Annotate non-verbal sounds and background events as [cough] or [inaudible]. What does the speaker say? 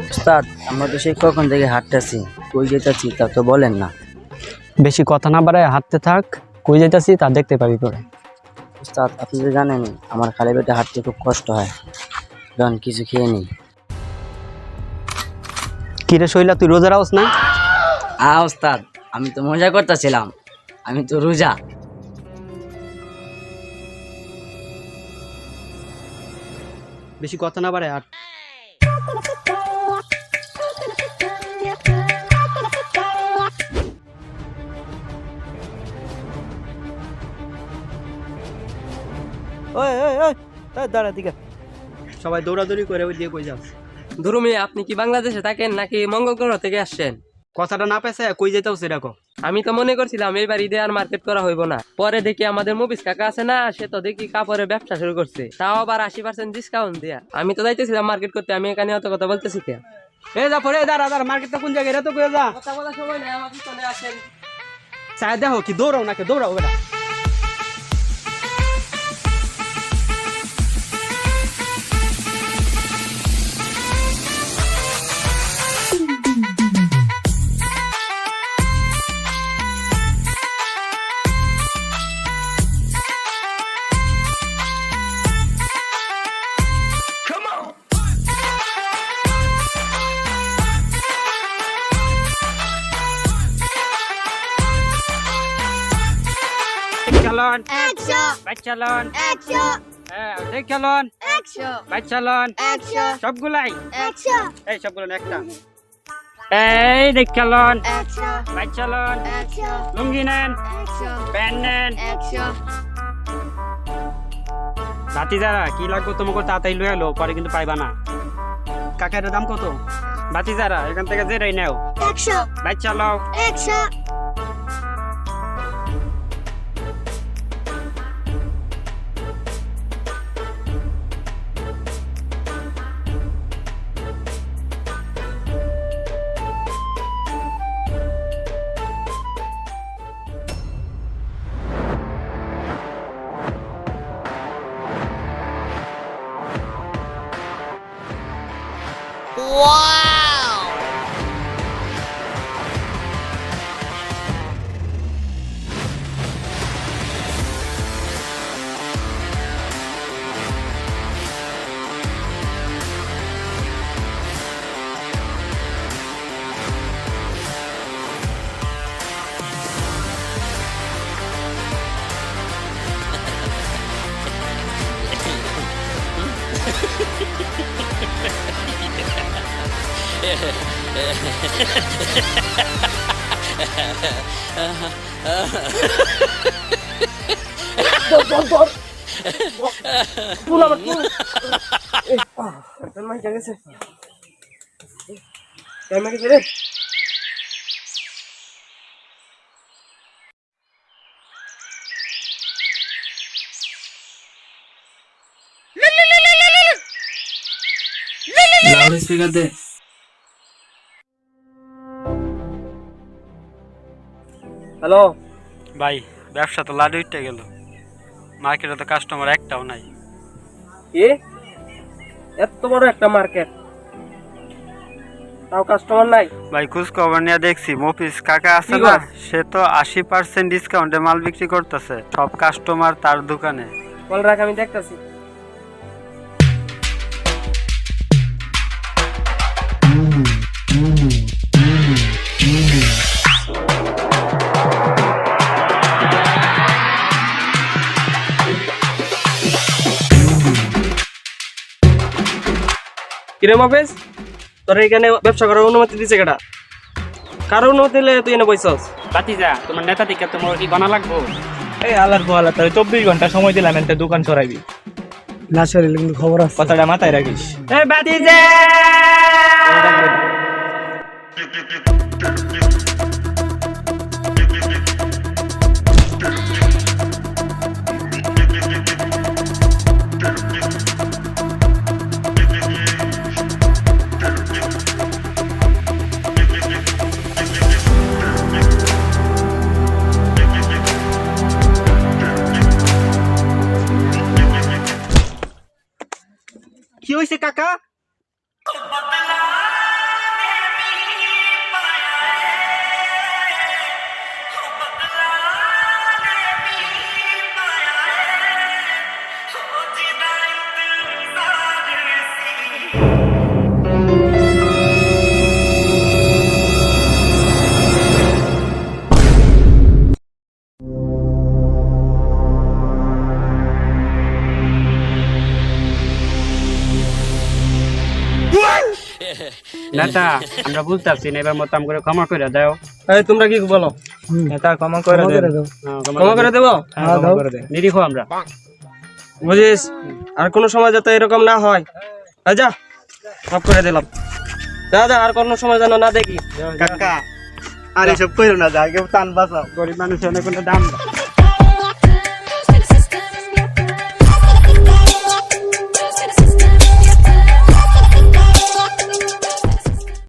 উস্তাদ আমরা তো সেই কখন থেকে হাঁটতেছি। কই যেতেছি তা তো বলেন না। বেশি কথা না বাড়ায় হাঁটতে থাক কই যাইতাছি তা দেখতে পাবি পরে। উস্তাদ আপনি তো জানেনই আমার খালি পেটে হাঁটতে খুব কষ্ট হয়। যখন কিছু খেয়ে নিই। কিরে শৈলা তুই রোজা রাওস না? আ উস্তাদ আমি তো মজা করতেছিলাম। আমি তো রোজা। বেশি কথা না বাড়ায় হাঁট ওই ওই ওই ওই, দাঁড়া দিকে। সবাই দৌড়াদৌড়ি করে ওই দিয়ে কই যাস ধরুমি আপনি কি বাংলাদেশে থাকেন নাকি মঙ্গল গ্রহ থেকে আসছেন? কথাটা না পেছে কই যেতেও সেরকম। আমি তো মনে করছিলাম এইবার ঈদে আর মার্কেট করা হইব না। পরে দেখি আমাদের মুভিস কাকা আছে না সে তো দেখি কাপড়ের ব্যবসা শুরু করছে। তাও আবার আশি পার্সেন্ট ডিসকাউন্ট দেয়া। আমি তো যাইতেছিলাম মার্কেট করতে আমি এখানে অত কথা বলতেছি কে? এ যা পরে দাঁড়া দাঁড়া মার্কেটটা কোন জায়গায়? এটা তো কই যা। কথা বলার সময় নাই আমার পিছনে আসেন। চাই দেখো কি দৌড়াও নাকি দৌড়াও বেটা। চালন একশো। বাইক চালন একশো। হ্যাঁ দেখ চালন একশো। বাইক চালন একশো। সবগুলাই। একশো। এই সবগুলো একটা। এই দেখ চালন একশো। বাইক চালন একশো। লুঙ্গি নেন। একশো। প্যান্ট নেন। একশো। রাতি যারা কি লাগবে তোমাকে তাড়াতাড়ি লয়ে এলো পরে কিন্তু পাইবা না। কাকার দাম কত? বাতি যারা এখান থেকে যেটাই নেও। একশো। বাইক চালাও একশো। লাউড স্পিকার দে হ্যালো? ভাই ব্যবসা তো লাডু উঠতে গেল। মার্কেটে তো কাস্টমার একটাও নাই। কি এত বড় একটা মার্কেট। তাও কাস্টমার নাই? ভাই খোঁজ খবর নিয়ে দেখছি মফিস কাকা আছে না? সে তো আশি পার্সেন্ট ডিসকাউন্টে মাল বিক্রি করতেছে। সব কাস্টমার তার দোকানে। বল রাখ আমি দেখতাছি। কিরে মাফেজ তোর এখানে ব্যবসা করার অনুমতি দিছে কেটা কারও অনুমতি দিলে তুই এনে বইছস? বাতিজা তোমার নেতা দিকে তোমার কি গনা লাগবো? এই আলার পোহালা তোর চব্বিশ ঘণ্টা সময় দিলাম একটা দোকান সরাইবি। না সরাইলে কিন্তু খবর আছে। কথাটা মাথায় রাখিস। এই বাতিজা! হয়েছে কাকা [laughs] নেতা আমরা বুঝতে পারছি না এবার মতো করে ক্ষমা করে দাও। এই তোমরা কি বলো? নেতা ক্ষমা করে দেন। হ্যাঁ, ক্ষমা করে দেবো? হ্যাঁ, ক্ষমা করে দেন। নিরীহ আমরা। বুঝিস? আর কোনো সময় যাতে এরকম না হয়। যা মাফ করে দিলাম। যা যা আর কোনো সময় যেন না দেখি। কাকা আর এসব কইরো না যা কেউ টান বাঁচাও। গরিব মানুষের অনেক দাম।